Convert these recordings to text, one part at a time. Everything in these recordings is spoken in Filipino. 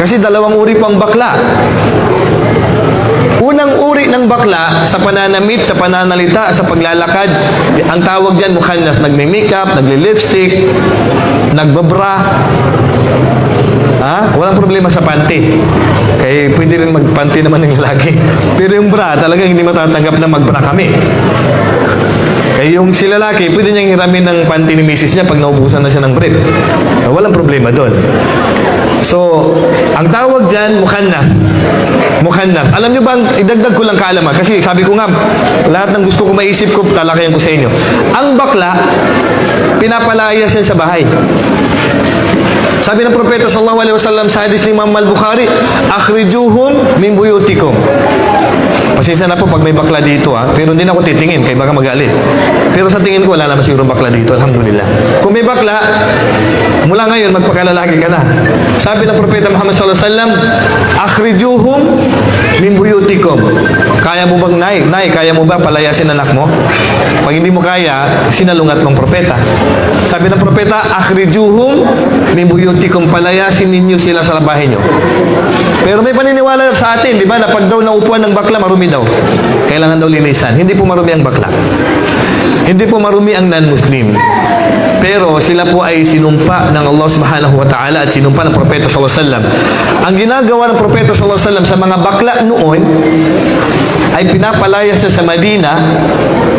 Kasi dalawang uri po ang bakla. Unang uri ng bakla sa pananamit, sa pananalita, sa paglalakad, ang tawag dyan mukhannas, nagme-makeup, nagle-lipstick, nagbabra, Ha? Walang problema sa panty. Kaya pwede rin magpanty naman ng lalaki. Pero yung bra, talagang hindi matatanggap na magbra kami. Kaya yung si lalaki, pwede niyang hiramin ng panty ni misis niya pag naubusan na siya ng brief. Walang problema doon. So, ang tawag dyan, mukhanna. Mukhanna. Alam niyo bang, idagdag ko lang kaalaman. Kasi sabi ko nga, lahat ng gusto ko maisip ko, talakayan ko sa inyo. Ang bakla, pinapalayas yan sa bahay. Sabi ng propeta sallallahu alaihi wasallam sa hadis ni Imam Al-Bukhari, "Akhrijuhum min buyutikum." Pasensya na po pag may bakla dito ha, pero hindi na ako titingin kay baka magalit. Pero sa tingin ko wala naman siguro bakla dito, alhamdulillah. Kung may bakla, mula ngayon magpakalalaki ka na. Sabi ng propeta Muhammad sallallahu alaihi wasallam, "Akhrijuhum min buyutikum." Kaya mo bang nay, nay, kaya mo ba palayasin anak mo? Pag hindi mo kaya, sinalungat mong propeta. Sabi ng propeta, "Akhrijuhum min buyutikum." Palayasin ninyo sila sa bahay nyo. Pero may paniniwala sa atin, di ba, na pag daw naupuan ng bakla, marumi daw. Kailangan daw linisan. Hindi po marumi ang bakla. Hindi po marumi ang non-Muslim. Pero sila po ay sinumpa ng Allah subhanahu wa ta'ala at sinumpa ng Propeta sallallahu alaihi wasallam. Ang ginagawa ng Propeta sallallahu alaihi wasallam sa mga bakla noon ay pinapalaya siya sa Madina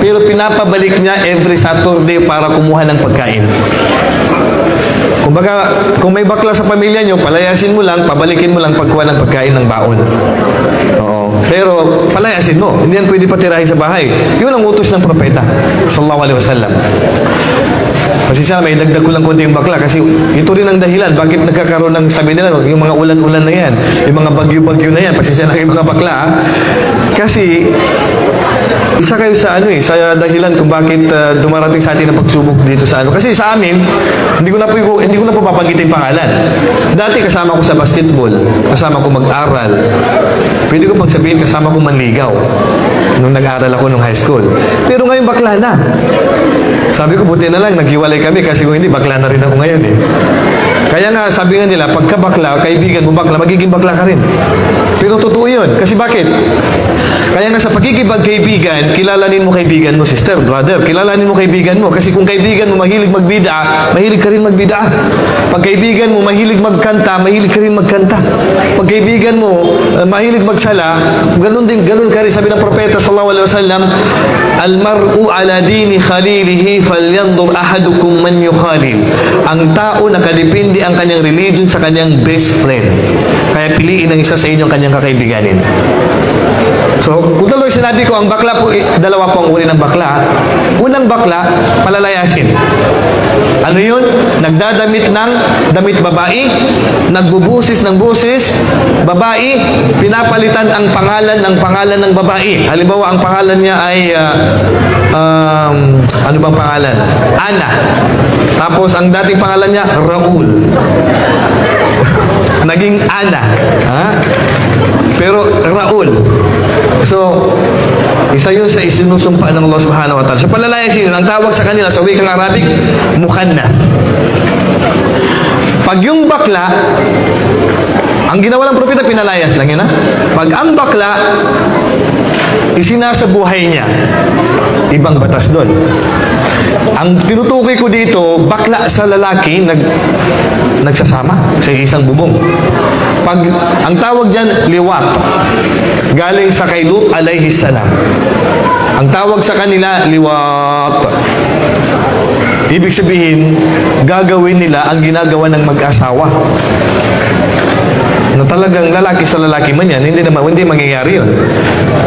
pero pinapabalik niya every Saturday para kumuha ng pagkain. Kumbaga, kung may bakla sa pamilya nyo, palayasin mo lang, pabalikin mo lang pagkuha ng pagkain ng baon. Oo. Pero palayasin mo. Hindi yan pwede patirahin sa bahay. Yun ang utos ng propeta. Sallallahu alaihi wasallam. Kasi siya, may dagdag ko lang konti yung bakla kasi ito rin ang dahilan bakit nagkakaroon ng sabi nila, yung mga ulan-ulan na yan, yung mga bagyo-bagyo na yan, pasensya na kayo mga bakla? Kasi isa kayo sa ano eh, sa dahilan kung bakit uh, dumarating sa atin ang pagsubok dito sa ano. Kasi sa amin, hindi ko na po hindi ko na po papanggitin pangalan. Dati kasama ko sa basketball, kasama ko mag-aral. Pwede ko pagsabihin kasama ko manligaw nung nag-aral ako nung high school. Pero ngayon bakla na. Sabi ko, buti na lang, naghiwalay kami kasi kung hindi, bakla na rin ako ngayon eh. Kaya nga, sabi nga nila, pagka bakla, kaibigan mo bakla, magiging bakla ka rin. Pero totoo yun. Kasi bakit? Kaya nga sa pagkikipagkaibigan, kilalanin mo kaibigan mo, sister, brother, kilalanin mo kaibigan mo. Kasi kung kaibigan mo mahilig magbida, mahilig ka rin magbida. Pag kaibigan mo mahilig magkanta, mahilig ka rin magkanta. Pag kaibigan mo uh, mahilig magsala, ganun din, ganun ka rin. Sabi ng propeta sallallahu alaihi wasallam, Al-mar'u ala dini khalilihi falyanzur ahadukum man yukhalil. Ang tao nakadepende ang kanyang religion sa kanyang best friend. Kaya piliin ang isa sa inyong kanyang kakaibiganin. So, kung tuloy sinabi ko, ang bakla po, eh, dalawa po ang uri ng bakla. Unang bakla, palalayasin. Nagdadamit ng damit babae, nagbubusis ng busis, babae, pinapalitan ang pangalan ng pangalan ng babae. Halimbawa, ang pangalan niya ay, ah, um, ano bang pangalan? Ana. Tapos, ang dating pangalan niya, Raul. Naging Ana. Ha? Pero Raul. So, isa yun sa isinusumpa ng Allah subhanahu wa ta'ala. Sa palalayasin yun, ang tawag sa kanila sa wikang Arabic, mukhanna. Pag yung bakla, ang ginawa ng propeta, pinalayas lang yun ha. Pag ang bakla, isinasa buhay niya, ibang batas doon. Ang tinutukoy ko dito, bakla sa lalaki, nag, nagsasama sa isang bubong. Pag, ang tawag dyan, liwat. Galing sa kay Lut alayhi salam. Ang tawag sa kanila, liwat. Ibig sabihin, gagawin nila ang ginagawa ng mag-asawa. Na talagang lalaki sa lalaki man yan, hindi naman, hindi mangyayari yun.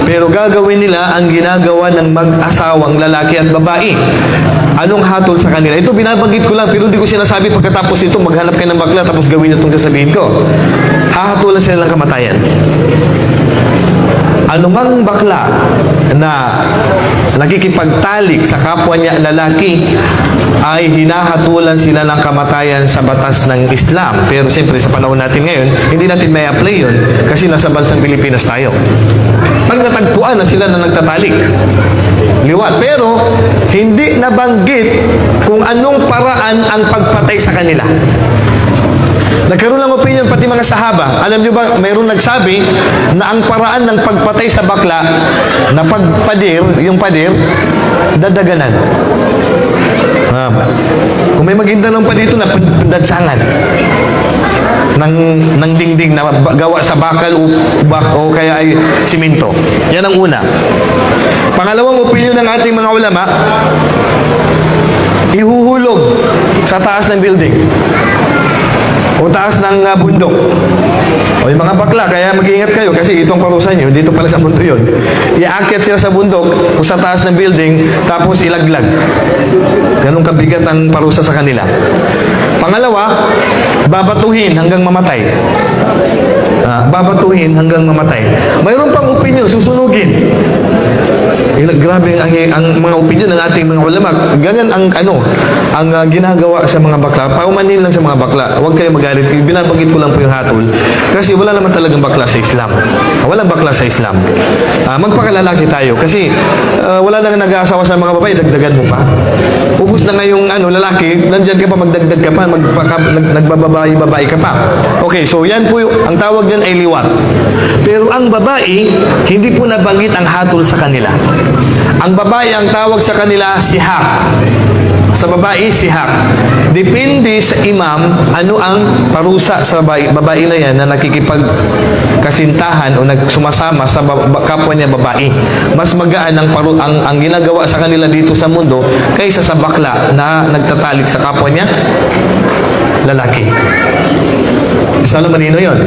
Pero gagawin nila ang ginagawa ng mag-asawang lalaki at babae. Anong hatol sa kanila? Ito binabanggit ko lang, pero hindi ko sinasabi pagkatapos ito, maghanap kayo ng bakla, tapos gawin niyo itong sasabihin ko. Hahatulan sila ng kamatayan. Anumang bakla na nakikipagtalik sa kapwa niya lalaki ay hinahatulan sila ng kamatayan sa batas ng Islam. Pero siyempre sa panahon natin ngayon, hindi natin may apply yun kasi nasa bansang Pilipinas tayo. Pag na sila na nagtatalik, liwat. Pero hindi nabanggit kung anong paraan ang pagpatay sa kanila. Nagkaroon ng opinion pati mga sahaba. Alam niyo ba, mayroon nagsabi na ang paraan ng pagpatay sa bakla na pagpadir, yung padir, dadaganan. Ah, kung may magintanong pa dito na dadsangan ng ng dingding na gawa sa bakal o, bak, o kaya ay simento. Yan ang una. Pangalawang opinion ng ating mga ulama, ihuhulog sa taas ng building o taas ng ah, bundok. O yung mga bakla, kaya mag-iingat kayo kasi itong parusa nyo, dito pala sa mundo yun. Iaakit sila sa bundok sa taas ng building, tapos ilaglag. Ganun kabigat ang parusa sa kanila. Pangalawa, babatuhin hanggang mamatay. Ah, babatuhin hanggang mamatay. Mayroon pang opinion, susunugin. Eh, grabe ang, ang mga opinion ng ating mga ulama. Ganyan ang ano, ang ah, ginagawa sa mga bakla. Paumanin lang sa mga bakla. Huwag kayo magalit. Binabanggit ko lang po yung hatol. Kasi wala naman talagang bakla sa Islam. Walang bakla sa Islam. Ah, magpakalalaki tayo. Kasi ah, wala nang nag-aasawa sa mga babae, dagdagan mo pa. Ubus na nga yung ano, lalaki, nandyan ka pa, magdagdag ka pa, magpaka, nag, nagbababae-babae ka pa. Okay, so yan po yung, ang tawag dyan ay liwat. Pero ang babae, hindi po nabanggit ang hatol sa kanila. Ang babae, ang tawag sa kanila, sihak. Sa babae, sihak. Depende sa imam, ano ang parusa sa babae, babae na yan na nakikipagkasintahan o nagsumasama sa kapwa niya babae. Mas magaan ang, paru, ang, ang ginagawa sa kanila dito sa mundo kaysa sa bakla na nagtatalik sa kapwa niya lalaki. Sana manino yon.